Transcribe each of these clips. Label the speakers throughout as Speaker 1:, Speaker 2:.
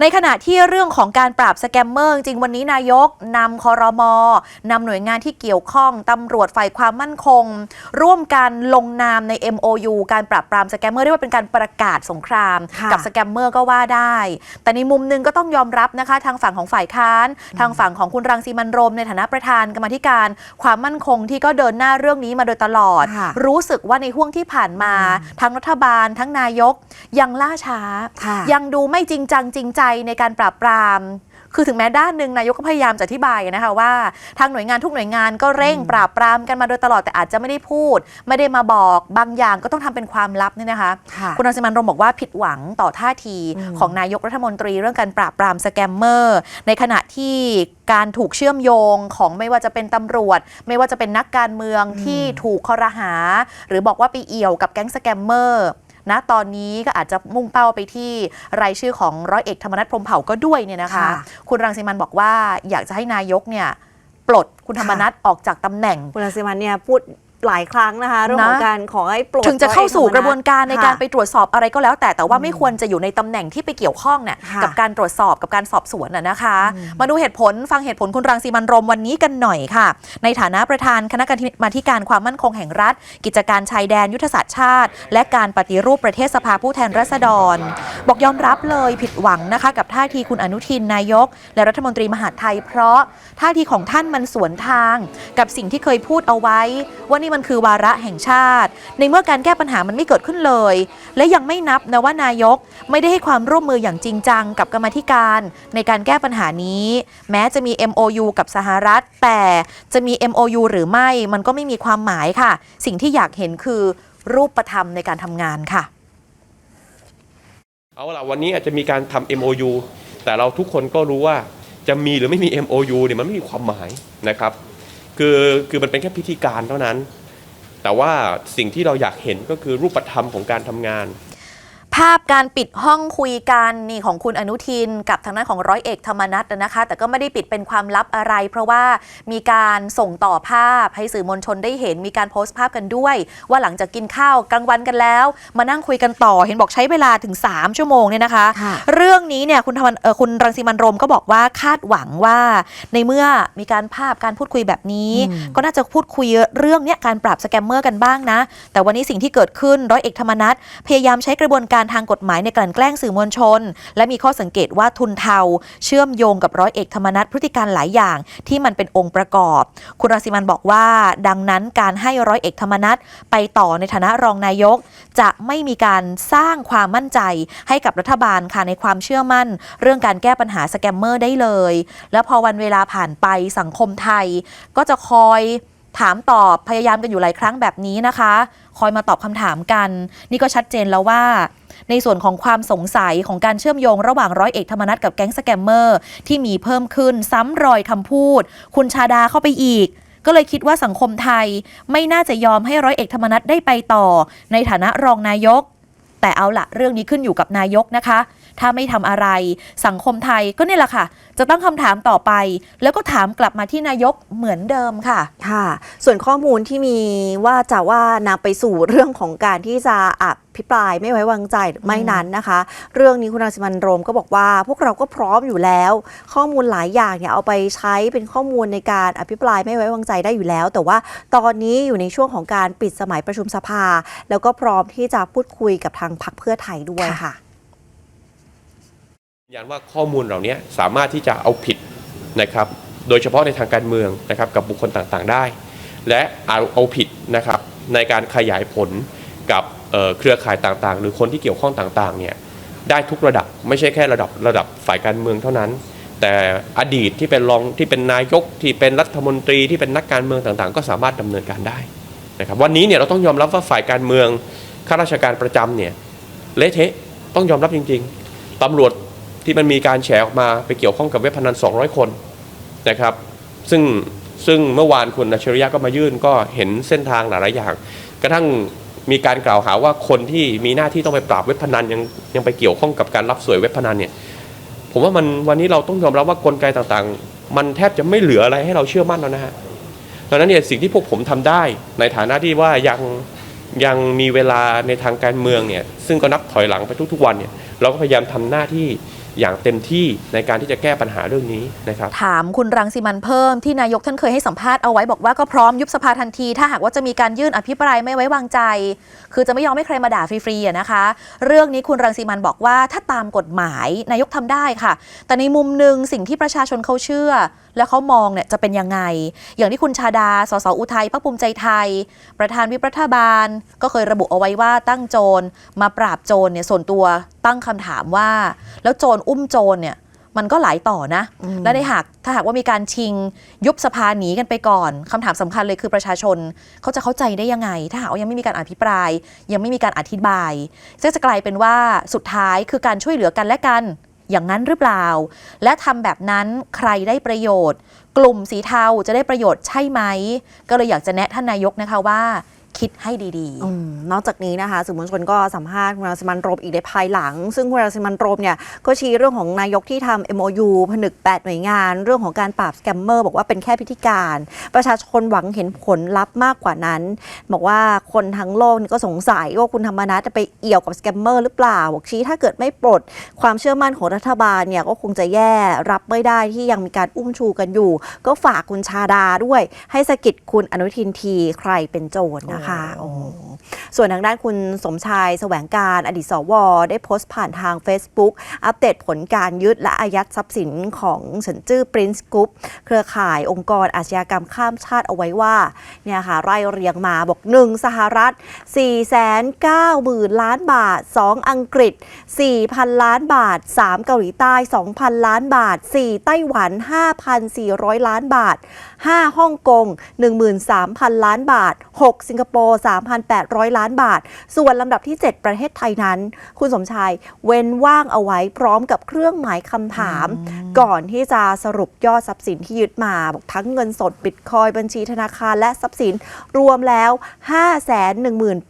Speaker 1: ในขณะที่เรื่องของการปราบสแกมเมอร์จริงๆวันนี้นายกนำคอรมอนำหน่วยงานที่เกี่ยวข้องตำรวจฝ่ายความมั่นคง ร่วมกันลงนามใน MOU การปราบปรามสแกมเมอร์เรียกว่าเป็นการประกาศสงคราม
Speaker 2: ค่ะ
Speaker 1: กับสแกมเมอร์ก็ว่าได้ แต่ในมุมหนึงก็ต้องยอมรับนะคะทางฝั่งของฝ่ายค้าน ทางฝั่งของคุณรังสีมันต์โรมในฐานะประธานกรรมาธิการ ความมั่นคงที่ก็เดินหน้าเรื่องนี้มาโดยตลอด
Speaker 2: ค่ะ
Speaker 1: รู้สึกว่าในห่วงที่ผ่านมา ทั้งรัฐบาลทั้งนายก ยังล่าช้า
Speaker 2: ค่ะ
Speaker 1: ยังดูไม่จริงจังจริงใจในการปราบปราม คือถึงแม้ด้านหนึ่งนายกก็พยายามจะอธิบายนะคะว่า ทางหน่วยงานทุกหน่วยงานก็เร่งปราบปรามกันมาโดยตลอดแต่อาจจะไม่ได้พูด ไม่ได้มาบอกบางอย่างก็ต้องทำเป็นความลับเนี่ยนะคะ
Speaker 2: ค่ะ
Speaker 1: คุณรังสิมันต์โรมบอกว่าผิดหวังต่อท่าที
Speaker 2: อืม
Speaker 1: ของนายกรัฐมนตรีเรื่องการปราบปรามสแกมเมอร์ ในขณะที่การถูกเชื่อมโยงของไม่ว่าจะเป็นตำรวจ ไม่ว่าจะเป็นนักการเมืองที่ถูกคอรหา หรือบอกว่าไปเอี่ยวกับแก๊งสแกมเมอร์ ณตอนนี้ก็อาจจะมุ่งเป้าไปที่รายชื่อของร้อยเอกธรรมนัฐพรหมเผ่าก็ด้วยเนี่ยนะคะ
Speaker 2: ค่ะ
Speaker 1: คุณรังสิมันต์บอกว่าอยากจะให้นายกเนี่ยปลดคุณธรรมนัฐออกจากตำแหน่ง
Speaker 2: คุณรังสิมันต์เนี่ยพูด หลายครั้งนะคะ เรื่องของ
Speaker 1: นะ
Speaker 2: การขอให้ปลด
Speaker 1: ถึงจะเข้าสู่กระบวนการในการ
Speaker 2: ค่ะ
Speaker 1: ไปตรวจสอบอะไรก็แล้ว แต่แต่ว่าไม่ควรจะอยู่ในตำแหน่งที่ไปเกี่ยวข้องเนี่ย
Speaker 2: ค่ะ
Speaker 1: กับการตรวจสอบกับการสอบสวนน่ะนะคะ
Speaker 2: อืม
Speaker 1: มาดูเหตุผลฟังเหตุผลคุณรังสีมันต์โรมวันนี้กันหน่อยค่ะ ในฐานะประธานคณะกรรมาธิการความมั่นคงแห่งรัฐ กิจการชายแดนยุทธศาสตร์ชาติ และการปฏิรูปประเทศสภาผู้แทนราษฎร บอกยอมรับเลยผิดหวังนะคะ กับท่าทีคุณอนุทินนายก และรัฐมนตรีมหาดไทย เพราะท่าทีของท่านมันสวนทาง กับสิ่งที่เคยพูดเอาไว้ว่านี่มันคือวาระแห่งชาติ ในเมื่อการแก้ปัญหามันไม่เกิดขึ้นเลย และยังไม่นับนะว่านายกไม่ได้ให้ความร่วมมืออย่างจริงจังกับกรรมธิการ ในการแก้ปัญหานี้ แม้จะมี MOU กับสหรัฐ แต่จะมี MOU หรือไม่มันก็ไม่มีความหมายค่ะ สิ่งที่อยากเห็นคือรูปธรรมในการทำงานค่ะ
Speaker 3: เอาล่ะวันนี้อาจจะมีการทำ MOU แต่เราทุกคนก็รู้ว่าจะมีหรือไม่มี MOU เนี่ยมันไม่มีความหมายนะครับ คือคือมันเป็นแค่พิธีการเท่านั้น แต่ว่าสิ่งที่เราอยากเห็นก็คือรูปธรรมของการทำงาน
Speaker 1: ภาพการปิดห้องคุยกันนี่ของคุณอนุทิน กับทางด้านของร้อยเอกธรรมนัฐนะคะ แต่ก็ไม่ได้ปิดเป็นความลับอะไร เพราะว่ามีการส่งต่อภาพให้สื่อมวลชนได้เห็น มีการโพสต์ภาพกันด้วย ว่าหลังจากกินข้าวกลางวันกันแล้ว มานั่งคุยกันต่อเห็นบอกใช้เวลาถึง 3 ชั่วโมงเนี่ยนะคะ
Speaker 2: ค่ะ
Speaker 1: เรื่องนี้เนี่ยคุณธรรมเอ่อคุณรังสีมันต์โรมก็บอกว่าคาดหวังว่า ในเมื่อมีการภาพการพูดคุยแบบนี้
Speaker 2: อืม
Speaker 1: ก็น่าจะพูดคุยเรื่องเนี้ยการปราบสแกมเมอร์กันบ้างนะ แต่วันนี้สิ่งที่เกิดขึ้นร้อยเอกธรรมนัฐพยายามใช้กระบวนการทางกฎหมายในกลั่นแกล้งสื่อมวลชน และมีข้อสังเกตว่าทุนเทา เชื่อมโยงกับร้อยเอกธรรมนัฐพฤติการหลายอย่างที่มันเป็นองค์ประกอบ คุณรังสิมันบอกว่า ดังนั้นการให้ร้อยเอกธรรมนัฐไปต่อในฐานะรองนายก จะไม่มีการสร้างความมั่นใจให้กับรัฐบาลค่ะในความเชื่อมั่น เรื่องการแก้ปัญหาสแกมเมอร์ได้เลย แล้วพอวันเวลาผ่านไปสังคมไทยก็จะคอย ถามตอบพยายามกันอยู่หลายครั้งแบบนี้นะคะ คอยมาตอบคำถามกัน นี่ก็ชัดเจนแล้วว่า ในส่วนของความสงสัยของการเชื่อมโยงระหว่างร้อยเอกธรรมนัฐกับแก๊งสแกมเมอร์ที่มีเพิ่มขึ้นซ้ำรอยคำพูด คุณชาดาเข้าไปอีกก็เลยคิดว่าสังคมไทยไม่น่าจะยอมให้ร้อยเอกธรรมนัฐได้ไปต่อ ในฐานะรองนายก แต่เอาละเรื่องนี้ขึ้นอยู่กับนายกนะคะ ถ้าไม่ทำอะไร สังคมไทยก็เนี่ยแหละค่ะ จะตั้งคำถามต่อไป แล้วก็ถามกลับมาที่นายกเหมือนเดิมค่ะ
Speaker 2: ค่ะ ส่วนข้อมูลที่มีว่าจะว่านำไปสู่เรื่องของการที่จะอภิปรายไม่ไว้วางใจไม่นั้นนะคะ เรื่องนี้คุณรังสิมันโรมก็บอกว่า พวกเราก็พร้อมอยู่แล้ว ข้อมูลหลายอย่างเนี่ยเอาไปใช้เป็นข้อมูลในการอภิปรายไม่ไว้วางใจได้อยู่แล้ว แต่ว่าตอนนี้อยู่ในช่วงของการปิดสมัยประชุมสภา แล้วก็พร้อมที่จะพูดคุยกับทางพรรคเพื่อไทยด้วยค่ะ
Speaker 3: ยืนยันว่าข้อมูลเหล่านี้สามารถที่จะเอาผิดนะครับ โดยเฉพาะในทางการเมืองนะครับกับบุคคลต่างๆได้ และเอาเอาผิดนะครับในการขยายผลกับเเครือข่ายต่างๆ หรือคนที่เกี่ยวข้องต่างๆเนี่ยได้ทุกระดับไม่ใช่แค่ระดับระดับฝ่ายการเมืองเท่านั้น แต่อดีตที่เป็นรองที่เป็นนายกที่เป็นรัฐมนตรีที่เป็นนักการเมืองต่างๆ ก็สามารถดำเนินการได้นะครับวันนี้เนี่ยเราต้องยอมรับว่าฝ่ายการเมืองข้าราชการประจำเนี่ยเละเทะต้องยอมรับจริง ๆตำรวจ ที่มันมีการแฉออกมาไปเกี่ยวข้องกับเว็บพนัน 200 คนนะครับ ซึ่งซึ่งเมื่อวานคุณอัจฉริยะก็มายื่นก็เห็นเส้นทางหลายๆอย่าง กระทั่งมีการกล่าวหาว่าคนที่มีหน้าที่ต้องไปปราบเว็บพนันยังยังไปเกี่ยวข้องกับการรับสวยเว็บพนันเนี่ยผมว่ามันวันนี้เราต้องยอมรับว่ากลไกต่างๆ มันแทบจะไม่เหลืออะไรให้เราเชื่อมั่นแล้วนะฮะดังนั้นเนี่ยสิ่งที่พวกผมทำได้ในฐานะที่ว่ายังยังมีเวลาในทางการเมืองเนี่ยซึ่งก็นับถอยหลังไปทุกๆวันเนี่ยเราก็พยายามทำหน้าที่ อย่างเต็มที่ในการที่จะแก้ปัญหาเรื่องนี้นะครับ
Speaker 1: ถามคุณรังสิมันเพิ่มที่นายกท่านเคยให้สัมภาษณ์เอาไว้บอกว่าก็พร้อมยุบสภาทันที ถ้าหากว่าจะมีการยื่นอภิปรายไม่ไว้วางใจ คือจะไม่ยอมให้ใครมาด่าฟรีๆนะคะ เรื่องนี้คุณรังสิมันบอกว่าถ้าตามกฎหมายนายกทำได้ค่ะ แต่ในมุมหนึ่งสิ่งที่ประชาชนเขาเชื่อ และเขามองเนี่ยจะเป็นยังไง อย่างที่คุณชาดา สสอุทัยพรรคภูมิใจไทย ประธานวิปรัฐบาล ก็เคยระบุเอาไว้ว่าตั้งโจรมาปราบโจรเนี่ยส่วนตัวตั้งคำถามว่า แล้วโจรอุ้มโจรเนี่ยมันก็หลายต่อนะ และในหากถ้าหากว่ามีการชิงยุบสภาหนีกันไปก่อนคำถามสำคัญเลยคือประชาชนเขาจะเข้าใจได้ยังไง ถ้าหากว่ายังไม่มีการอภิปราย ยังไม่มีการอธิบายซึ่งจะกลายเป็นว่าสุดท้ายคือการช่วยเหลือกันและกัน อย่างนั้นหรือเปล่า และทำแบบนั้นใครได้ประโยชน์ กลุ่มสีเทาจะได้ประโยชน์ใช่ไหม ก็เลยอยากจะแนะท่านนายกนะคะว่า คิดให้ดี
Speaker 2: อืมนอกจากนี้นะคะสื่อมวลชนก็สัมภาษณ์คุณรังสิมันโรมอีกในภายหลัง ซึ่งคุณรังสิมันโรมเนี่ยก็ชี้เรื่องของนายกที่ทำ MOU ผนึก 8 หน่วยงาน เรื่องของการปราบสแกมเมอร์บอกว่าเป็นแค่พิธีการ ประชาชนหวังเห็นผลลัพธ์มากกว่านั้น บอกว่าคนทั้งโลกก็สงสัยว่าคุณธรรมนัฐจะไปเอี่ยวกับสแกมเมอร์หรือเปล่าบอกชี้ถ้าเกิดไม่ปลดความเชื่อมั่นของรัฐบาลเนี่ยก็คงจะแย่รับไม่ได้ที่ยังมีการอุ้มชูกันอยู่ ก็ฝากคุณชาดาด้วย ให้สะกิดคุณอนุทินทีใครเป็นโจรนะคะ
Speaker 1: โอ้
Speaker 2: โอ้โหส่วนทางด้านคุณสมชายแสวงการอดีตสว ได้โพสต์ผ่านทาง Facebook อัปเดตผลการยึดและอายัดทรัพย์สินของเฉินจื้อ Prince Group เครือข่ายองค์กรอาชญากรรมข้ามชาติเอาไว้ว่าเนี่ยค่ะไล่เรียงมาบอก 1 สหรัฐ 490,000 ล้านบาท 2 อังกฤษ 4,000 ล้านบาท 3 เกาหลีใต้ 2,000 ล้านบาท 4 ไต้หวัน 5,400 ล้านบาท 5 ฮ่องกง 13,000 ล้านบาท 6 สิงคโปร์ 3,800 ล้านบาท ส่วนลำดับที่ 7 ประเทศไทยนั้น คุณสมชายเว้นว่างเอาไว้พร้อมกับเครื่องหมายคำถาม ก่อนที่จะสรุปยอดทรัพย์สินที่ยึดมาบอกทั้งเงินสดบิตคอยบัญชีธนาคารและทรัพย์สินรวมแล้ว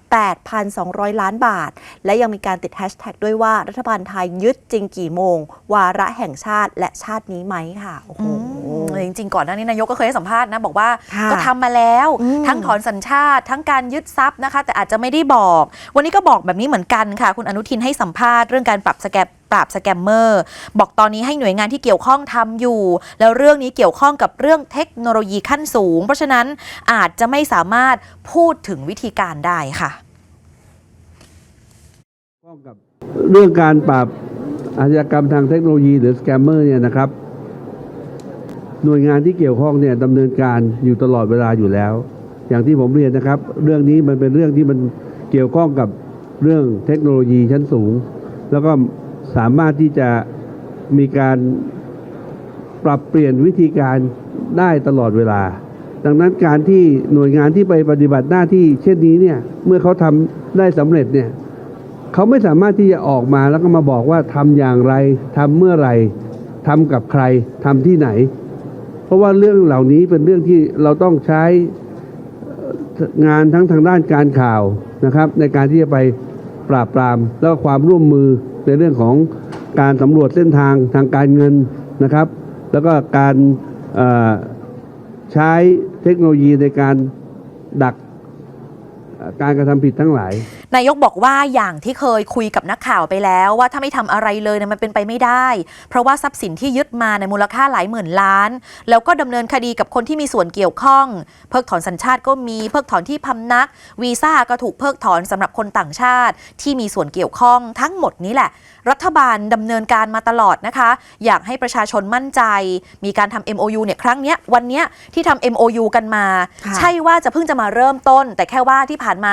Speaker 2: 518,200 ล้านบาท และยังมีการติดแฮชแท็กด้วยว่ารัฐบาลไทยยึดจริงกี่โมง วาระแห่งชาติและชาตินี้ไหมค่ะ โอ้โห
Speaker 1: อืม จริงๆ ก่อนหน้านี้นายกก็เคยให้สัมภาษณ์นะ บอกว่า
Speaker 2: ค่ะ
Speaker 1: ก็ทำมาแล้ว
Speaker 2: อืม
Speaker 1: ทั้งถอนสัญชาติทั้งการยึดทรัพย์นะคะ แต่อาจจะไม่ได้บอก วันนี้ก็บอกแบบนี้เหมือนกันค่ะ คุณอนุทินให้สัมภาษณ์เรื่องการปรับสแกมปราบสแกมเมอร์ บอกตอนนี้ให้หน่วยงานที่เกี่ยวข้องทำอยู่ แล้วเรื่องนี้เกี่ยวข้องกับเรื่องเทคโนโลยีขั้นสูง เพราะฉะนั้นอาจจะไม่สามารถพูดถึงวิธีการได้ค่ะ
Speaker 4: ข้องกับเรื่องการปราบอาชญากรรมทางเทคโนโลยีหรือสแกมเมอร์เนี่ยนะครับ หน่วยงานที่เกี่ยวข้องเนี่ยดำเนินการอยู่ตลอดเวลาอยู่แล้ว อย่างที่ผมเรียนนะครับ เรื่องนี้มันเป็นเรื่องที่มันเกี่ยวข้องกับเรื่องเทคโนโลยีชั้นสูง แล้วก็สามารถที่จะมีการปรับเปลี่ยนวิธีการได้ตลอดเวลา ดังนั้นการที่หน่วยงานที่ไปปฏิบัติหน้าที่เช่นนี้เนี่ยเมื่อเขาทำได้สำเร็จเนี่ยเขาไม่สามารถที่จะออกมาแล้วก็มาบอกว่าทำอย่างไรทำเมื่อไหร่ทำกับใครทำที่ไหน ราะว่าเรื่องเหล่านี้เป็นเรื่องที่เราต้องใช้งานทั้งทางด้านการข่าวนะครับ ในการที่จะไปปราบปราม แล้วความร่วมมือในเรื่องของการสำรวจเส้นทางทางการเงินนะครับ แล้วก็การใช้เทคโนโลยีในการดัก การกระทำผิดทั้งหลาย
Speaker 1: นายกบอกว่าอย่างที่เคยคุยกับนักข่าวไปแล้วว่าถ้าไม่ทำอะไรเลยเนี่ยมันเป็นไปไม่ได้ เพราะว่าทรัพย์สินที่ยึดมาในมูลค่าหลายหมื่นล้าน แล้วก็ดำเนินคดีกับคนที่มีส่วนเกี่ยวข้อง เพิกถอนสัญชาติก็มีเพิกถอนที่พำนัก วีซ่าก็ถูกเพิกถอนสำหรับคนต่างชาติ ที่มีส่วนเกี่ยวข้องทั้งหมดนี้แหละ รัฐบาลดำเนินการมาตลอดนะคะ อยากให้ประชาชนมั่นใจ มีการทำ MOU เนี่ยครั้งเนี้ยวันเนี้ยที่ทำ MOU กันมา
Speaker 2: ค่ะ
Speaker 1: ใช่ว่าจะเพิ่งจะมาเริ่มต้น แต่แค่ว่าที่ผ่านมา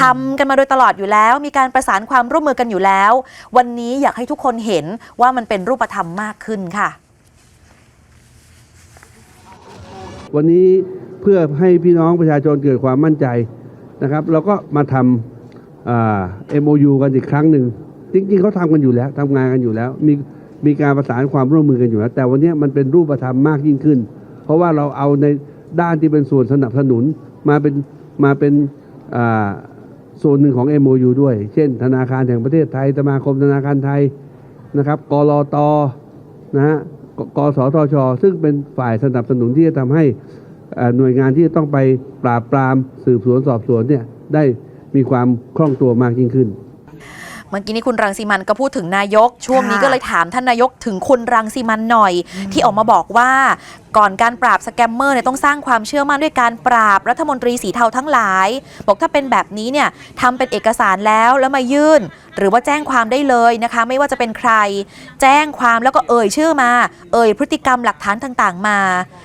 Speaker 1: ทำกันมาโดยตลอดอยู่แล้ว มีการประสานความร่วมมือกันอยู่แล้ว วันนี้อยากให้ทุกคนเห็นว่ามันเป็นรูปธรรมมากขึ้นค่ะ
Speaker 4: วันนี้เพื่อให้พี่น้องประชาชนเกิดความมั่นใจนะครับเราก็มาทำอ่า MOU กันอีกครั้งหนึ่ง จริง ๆเขาทำกันอยู่แล้วทำงานกันอยู่แล้ว มีมีการประสานความร่วมมือกันอยู่แล้ว แต่วันนี้มันเป็นรูปธรรมมากยิ่งขึ้น เพราะว่าเราเอาในด้านที่เป็นส่วนสนับสนุนมาเป็นมาเป็นส่วนหนึ่งของ MOU ด้วย เช่น ธนาคารแห่งประเทศไทยสมาคมธนาคารไทยนะครับกรอตนะฮะกกสทช ซึ่งเป็นฝ่ายสนับสนุนที่จะทำให้หน่วยงานที่จะต้องไปปราบปรามสืบสวนสอบสวนเนี่ยได้มีความคล่องตัวมากยิ่งขึ้น
Speaker 1: เมื่อกี้นี้คุณรังสีมันก็พูดถึงนายก ช่วงนี้ก็เลยถามท่านนายกถึงคุณรังสีมันหน่อย ที่ออกมาบอกว่า ก่อนการปราบสแกมเมอร์เนี่ยต้องสร้างความเชื่อมั่นด้วยการปราบรัฐมนตรีสีเทาทั้งหลาย บอกถ้าเป็นแบบนี้เนี่ยทำเป็นเอกสารแล้วแล้วมายื่น หรือว่าแจ้งความได้เลยนะคะ ไม่ว่าจะเป็นใคร แจ้งความแล้วก็เอ่ยชื่อมา เอ่ยพฤติกรรมหลักฐานต่างๆ มา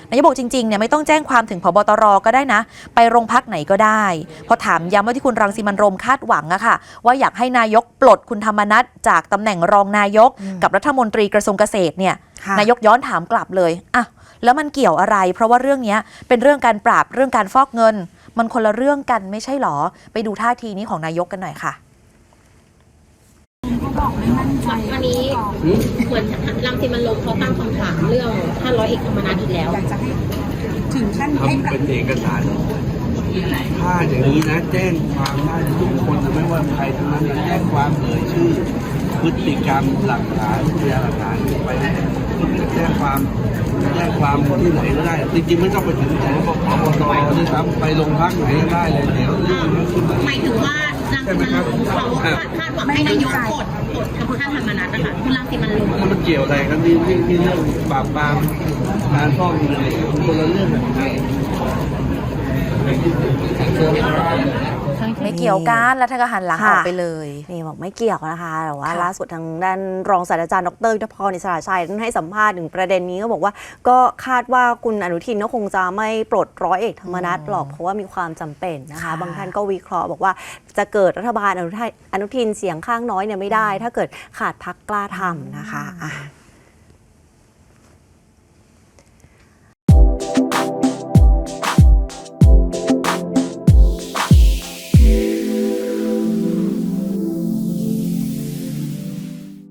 Speaker 1: นายกบอกจริงๆเนี่ยไม่ต้องแจ้งความถึงพบตรก็ได้นะ ไปโรงพักไหนก็ได้ พอถามย้ำว่าที่คุณรังสิมันโรมคาดหวังอะค่ะ ว่าอยากให้นายกปลดคุณธรรมนัฐจากตำแหน่งรองนายก กับรัฐมนตรีกระทรวงเกษตรเนี่ย นายกย้อนถามกลับเลยอะแล้วมันเกี่ยวอะไร เพราะว่าเรื่องเนี้ยเป็นเรื่องการปราบเรื่องการฟอกเงิน มันคนละเรื่องกันไม่ใช่หรอ ไปดูท่าทีนี้ของนายกกันหน่อยค่ะ
Speaker 5: วันนี้เหมือนรังสิมันต์โรมเขาตั้งคำถามเรื่องท่านร้อยเอกธรรมนัฐอีกแล้ว
Speaker 6: อยากจะให้ถึงขั้นให้
Speaker 4: ทำ
Speaker 6: ปรับ
Speaker 4: เป็นเอกสารถ้าอย่างนี้นะแจ้งความได้ทุกคนไม่ว่าใครทั้งนั้นนะแจ้งความเอ่ยชื่อ พฤติกรรมหลักฐานพยานหลักฐานไป แจ้งความแจ้งความที่ไหนก็ได้ จริงๆไม่ต้องไปถึงสพบตด้วยซ้ำไปโรงพักไหนก็ได้เลยเดี๋ยวเรื่องมันขึ้นมา
Speaker 5: หมายถึงว่ารังสิมันต์โรมเขาคาดหวังให้นายกกดกดทำท่านธรรมนัฐนะคะคุณรังสิมันต์โรม
Speaker 4: แล้วมันเกี่ยวอะไรกันนี่นี่นี่เรื่องปราบปรามการฟอกเงินเนี่ยคนละเรื่องกัน
Speaker 1: ไม่เกี่ยวกันแล้วท่านก็หันหลังอ
Speaker 2: ค่ะ
Speaker 1: อกไปเลย
Speaker 2: นี่บอกไม่เกี่ยวนะคะแต่ว่า
Speaker 1: ค่ะ
Speaker 2: ล่าสุดทางด้านรองศาสตราจารย์ดรยุทธพรอิสระชัยท่านให้สัมภาษณ์ถึงประเด็นนี้ก็บอกว่า ก็คาดว่าคุณอนุทินก็คงจะไม่ปลดร้อยเอกธรรมนัฐหรอกเพราะว่ามีความจำเป็นนะคะ
Speaker 1: ค่ะ
Speaker 2: บางท่านก็วิเคราะห์บอกว่าจะเกิดรัฐบาลอนุทินอนุทินเสียงข้างน้อยเนี่ยไม่ได้ ถ้าเกิดขาดพักกล้าทำนะคะอะ